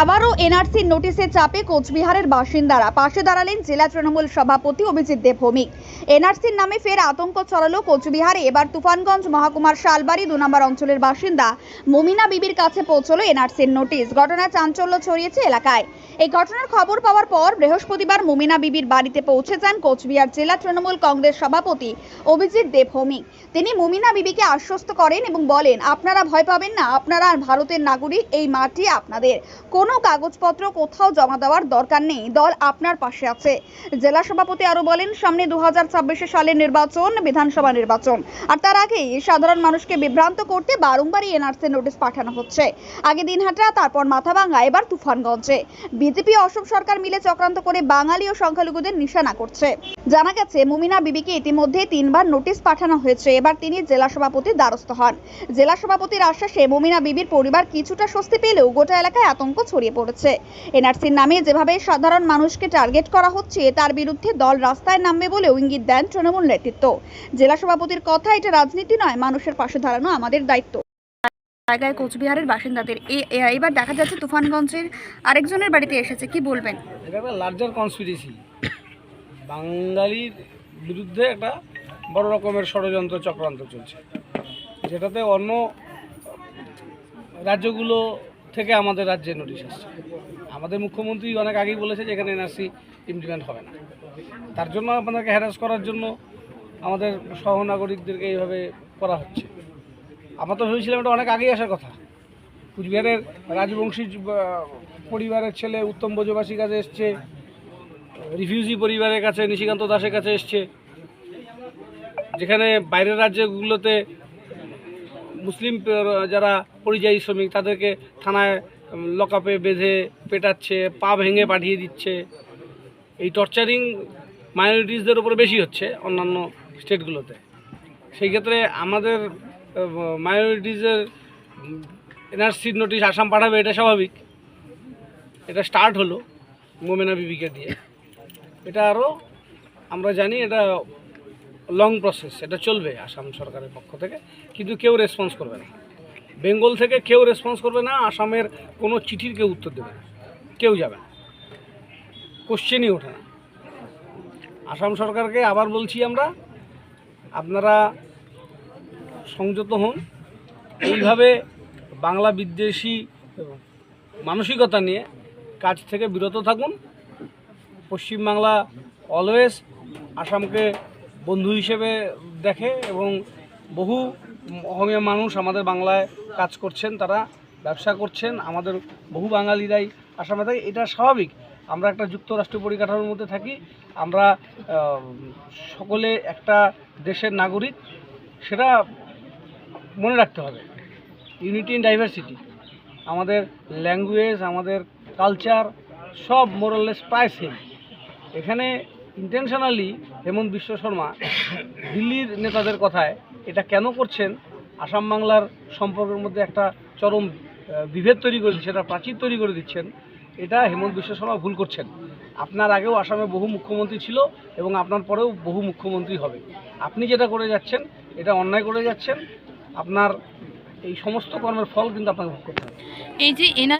আবারও এনআরসির নোটিশে চাপে কোচবিহারের বাসিন্দারা। পাশে দাঁড়ালেন জেলা তৃণমূল সভাপতি অভিজিৎ দেব ভৌমিক। এনআরসির নামে ফের আতঙ্ক ছড়ালো কোচবিহারে। এবার তুফানগঞ্জ মহকুমার শালবাড়ি দু নম্বর অঞ্চলের বাসিন্দা মমিনা বিবির কাছে পৌঁছলো এনআরসির নোটিশ। ঘটনায় চাঞ্চল্য ছড়িয়েছে এলাকায়। এই ঘটনার খবর পাওয়ার পর বৃহস্পতিবার মমিনা বিবির বাড়িতে পৌঁছে যান কোচবিহার জেলা তৃণমূল কংগ্রেস সভাপতি অভিজিৎ দেব ভৌমিক তিনি মুমিনা বিবিকে আশ্বস্ত করেন এবং বলেন, আপনারা ভয় পাবেন না, আপনারা আর ভারতের নাগরিক, এই মাটি আপনাদের। কোনো কাগজপত্র কোথাও জমা দেওয়ার দরকার নেই, দল আপনার পাশে আছে। জেলা সভাপতি আরও বলেন, সামনে দু সালের নির্বাচন, বিধানসভা নির্বাচন। আর তার আগেই সাধারণ মানুষকে বিভ্রান্ত করতে বারংবারই এনআরসি নোটিশ পাঠানো হচ্ছে। আগে দিনহাটা, তারপর মাথাভাঙ্গা, এবার তুফানগঞ্জে। বিজেপি অসম সরকার মিলে চক্রান্ত করে বাঙালি ও সংখ্যালঘুদের নিশানা করছে। জানা গেছে, মুমিনা বিবিকে ইতিমধ্যে তিনবার নোটিশ পাঠানো হয়েছে। এবার তিনি জেলা সভাপতির দ্বারস্থ হন। জেলা সভাপতির আশ্বাসে মুমিনা বিবির পরিবার কিছুটা স্বস্তি পেলেও গোটা এলাকায় আতঙ্ক ছড়িয়ে পড়েছে। এনআরসির নামে যেভাবে সাধারণ মানুষকে টার্গেট করা হচ্ছে, তার বিরুদ্ধে দল রাস্তায় নামবে বলেও ইঙ্গিত দেন তৃণমূল নেতৃত্ব। জেলা সভাপতির কথা, এটা রাজনীতি নয়, মানুষের পাশে দাঁড়ানো আমাদের দায়িত্ব। জায়গায় কোচবিহারের বাসিন্দাদের। এবার দেখা যাচ্ছে তুফানগঞ্জের আরেকজনের বাড়িতে এসেছে। কি বলবেন? এটা লার্জার কনস্পিরেসি বাঙালির বিরুদ্ধে একটা বড় রকমের ষড়যন্ত্র চক্রান্ত চলছে। যেটাতে অন্য রাজ্যগুলো থেকে আমাদের রাজ্যে নোটিশ আসছে। আমাদের মুখ্যমন্ত্রী অনেক আগেই বলেছে যে এখানে এনআরসি ইমপ্লিমেন্ট হবে না। তার জন্য আপনাদেরকে হ্যারাস করার জন্য আমাদের সহনাগরিকদেরকে এইভাবে করা হচ্ছে। আমরা তো ভেবেছিলাম এটা অনেক আগেই আসার কথা। কুচবিহারের রাজবংশী পরিবারের ছেলে উত্তম বোঝবাসীর কাছে এসছে, রিফিউজি পরিবারের কাছে, নিশিকান্ত দাসের কাছে এসছে। যেখানে বাইরের রাজ্যগুলোতে মুসলিম যারা পরিযায়ী শ্রমিক, তাদেরকে থানায় লকআপে বেঁধে পেটাচ্ছে, পা ভেঙে পাঠিয়ে দিচ্ছে। এই টর্চারিং মাইনরিটিসদের উপরে বেশি হচ্ছে অন্যান্য স্টেটগুলোতে। সেই ক্ষেত্রে আমাদের মাইনরিটিসের এনআরসির নোটিশ আসাম পাঠাবে, এটা স্বাভাবিক। এটা স্টার্ট হলো মোমেনা বিবিকে দিয়ে। এটা আরও আমরা জানি এটা লং প্রসেস এটা চলবে আসাম সরকারের পক্ষ থেকে, কিন্তু কেউ রেসপন্স করবে না। বেঙ্গল থেকে কেউ রেসপন্স করবে না, আসামের কোনো চিঠির কেউ উত্তর দেবে না। কেউ যাবে না। কোশ্চেনই ওঠে না। আসাম সরকারকে আবার বলছি আমরা, আপনারা সংযত হন। এইভাবে বাংলা বিদ্বেষী মানসিকতা নিয়ে কাজ থেকে বিরত থাকুন। পশ্চিমবাংলা অলওয়েজ আসামকে বন্ধু হিসেবে দেখে এবং বহু অসমীয়া মানুষ আমাদের বাংলায় কাজ করছেন, তারা ব্যবসা করছেন, আমাদের বহু বাঙালিরাই আসামে থাকে। এটা স্বাভাবিক। আমরা একটা যুক্তরাষ্ট্র পরিকাঠামোর মধ্যে থাকি। আমরা সকলে একটা দেশের নাগরিক। সেটা মনে রাখতে হবে। ইউনিটি ইন ডাইভার্সিটি আমাদের ল্যাঙ্গুয়েজ আমাদের কালচার সব মোরাললেস প্রায় সেম এখানে ইন্টেনশনালি হেমন্ত বিশ্ব শর্মা দিল্লির নেতাদের কথায় এটা কেন করছেন? আসাম বাংলার সম্পর্কের মধ্যে একটা চরম বিভেদ তৈরি করে দিচ্ছেন একটা প্রাচীর তৈরি করে দিচ্ছেন। এটা হেমন্ত বিশ্ব শর্মা ভুল করছেন। আপনার আগেও আসামে বহু মুখ্যমন্ত্রী ছিল এবং আপনার পরেও বহু মুখ্যমন্ত্রী হবে। আপনি যেটা করে যাচ্ছেন, এটা অন্যায় করে যাচ্ছেন। আপনার এই সমস্ত কর্মের ফল কিন্তু আপনাকে ভোগ করতে হবে। এই যে এনআর